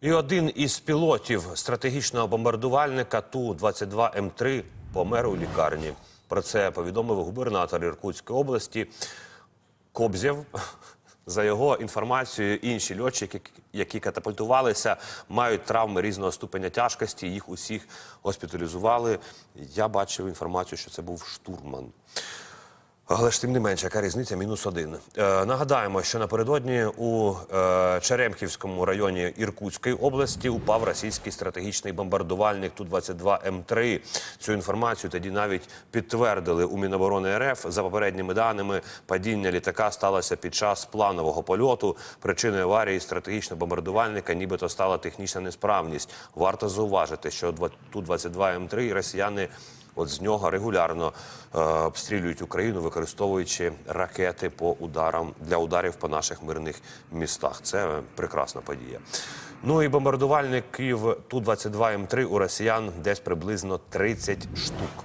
І один із пілотів стратегічного бомбардувальника Ту-22М3 помер у лікарні. Про це повідомив губернатор Іркутської області Кобзєв. За його інформацією, інші льотчики, які катапультувалися, мають травми різного ступеня тяжкості. Їх усіх госпіталізували. Я бачив інформацію, що це був штурман. Але ж тим не менше, яка різниця? Мінус один. Е, нагадаємо, що напередодні у е, Черемхівському районі Іркутської області упав російський стратегічний бомбардувальник Ту-22М3. Цю інформацію тоді навіть підтвердили у Міноборони РФ. За попередніми даними, падіння літака сталося під час планового польоту. Причиною аварії стратегічного бомбардувальника нібито стала технічна несправність. Варто зауважити, що Ту-22М3 росіяни От з нього регулярно е, обстрілюють Україну, використовуючи ракети по ударам для ударів по наших мирних містах. Це прекрасна подія. Ну і бомбардувальників Ту-22М3 у росіян десь приблизно 30 штук.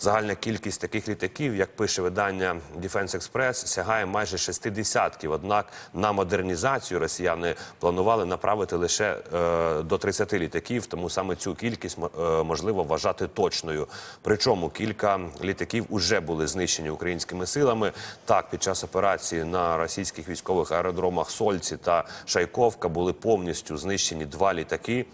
Загальна кількість таких літаків, як пише видання Defense Express, сягає майже шести десятків. Однак на модернізацію росіяни планували направити лише е, до 30 літаків, тому саме цю кількість е, можливо вважати точною. Причому кілька літаків уже були знищені українськими силами. Так, під час операції на російських військових аеродромах Сольці та Шайковка були повністю знищені два літаки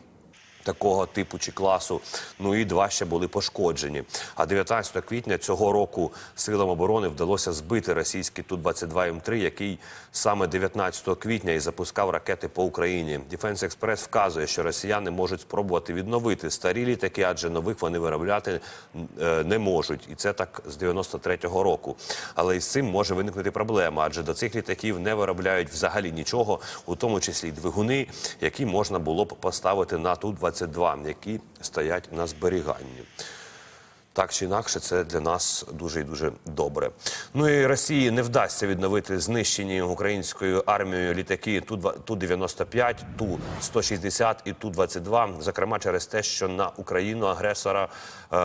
такого типу чи класу. Ну і два ще були пошкоджені. А 19 квітня цього року силам оборони вдалося збити російський Ту-22М3, який саме 19 квітня і запускав ракети по Україні. Defense Express вказує, що росіяни можуть спробувати відновити старі літаки, адже нових вони виробляти е, не можуть. І це так з 93-го року. Але із цим може виникнути проблема, адже до цих літаків не виробляють взагалі нічого, у тому числі двигуни, які можна було б поставити на Ту-22, які стоять на зберіганні. Так чи інакше, це для нас дуже і дуже добре. Ну і Росії не вдасться відновити знищені українською армією літаки Ту-95, Ту-160 і Ту-22, зокрема через те, що на Україну агресора е,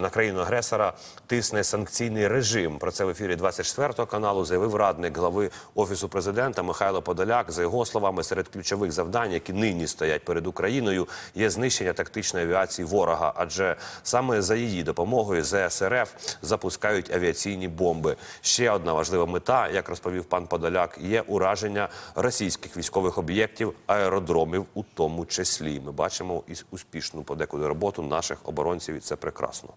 на країну агресора тисне санкційний режим. Про це в ефірі 24 каналу заявив радник глави офісу президента Михайло Подоляк. За його словами, серед ключових завдань, які нині стоять перед Україною, є знищення тактичної авіації ворога, адже саме за її допомогою ЗСРФ запускають авіаційні бомби. Ще одна важлива мета, як розповів пан Подоляк, є ураження російських військових об'єктів, аеродромів, у тому числі. Ми бачимо і успішну подекуди роботу наших оборонців, і це прекрасно.